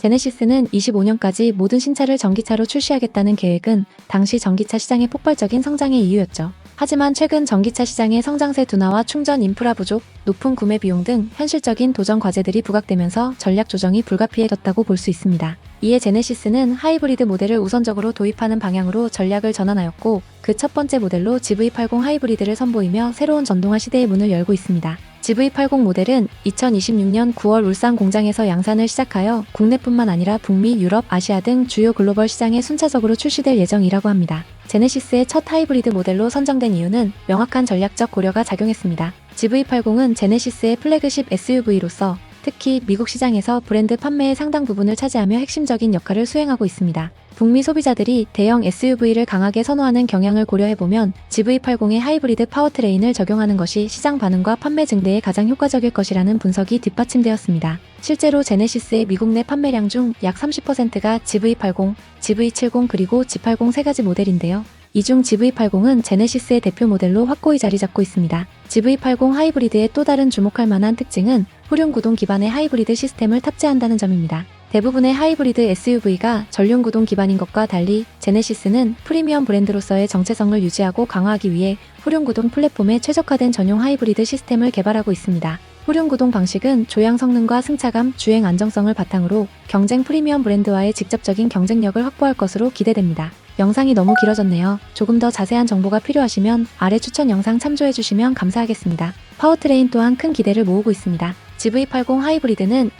제네시스는 25년까지 모든 신차를 전기차로 출시하겠다는 계획은 당시 전기차 시장의 폭발적인 성장의 이유였죠. 하지만 최근 전기차 시장의 성장세 둔화와 충전 인프라 부족, 높은 구매 비용 등 현실적인 도전 과제들이 부각되면서 전략 조정이 불가피해졌다고 볼 수 있습니다. 이에 제네시스는 하이브리드 모델을 우선적으로 도입하는 방향으로 전략을 전환하였고 그 첫 번째 모델로 GV80 하이브리드를 선보이며 새로운 전동화 시대의 문을 열고 있습니다. GV80 모델은 2026년 9월 울산 공장에서 양산을 시작하여 국내뿐만 아니라 북미, 유럽, 아시아 등 주요 글로벌 시장에 순차적으로 출시될 예정이라고 합니다. 제네시스의 첫 하이브리드 모델로 선정된 이유는 명확한 전략적 고려가 작용했습니다. GV80은 제네시스의 플래그십 SUV로서 특히 미국 시장에서 브랜드 판매의 상당 부분을 차지하며 핵심적인 역할을 수행하고 있습니다. 북미 소비자들이 대형 SUV를 강하게 선호하는 경향을 고려해보면 GV80의 하이브리드 파워트레인을 적용하는 것이 시장 반응과 판매 증대에 가장 효과적일 것이라는 분석이 뒷받침되었습니다. 실제로 제네시스의 미국 내 판매량 중 약 30%가 GV80, GV70 그리고 G80 세 가지 모델인데요. 이 중 GV80은 제네시스의 대표 모델로 확고히 자리 잡고 있습니다. GV80 하이브리드의 또 다른 주목할 만한 특징은 후륜 구동 기반의 하이브리드 시스템을 탑재한다는 점입니다. 대부분의 하이브리드 SUV가 전륜 구동 기반인 것과 달리 제네시스는 프리미엄 브랜드로서의 정체성을 유지하고 강화하기 위해 후륜 구동 플랫폼에 최적화된 전용 하이브리드 시스템을 개발하고 있습니다. 후륜 구동 방식은 조향 성능과 승차감, 주행 안정성을 바탕으로 경쟁 프리미엄 브랜드와의 직접적인 경쟁력을 확보할 것으로 기대됩니다. 영상이 너무 길어졌네요. 조금 더 자세한 정보가 필요하시면 아래 추천 영상 참조해주시면 감사하겠습니다. 파워트레인 또한 큰 기대를 모으고 있습니다. GV80 하이브리드는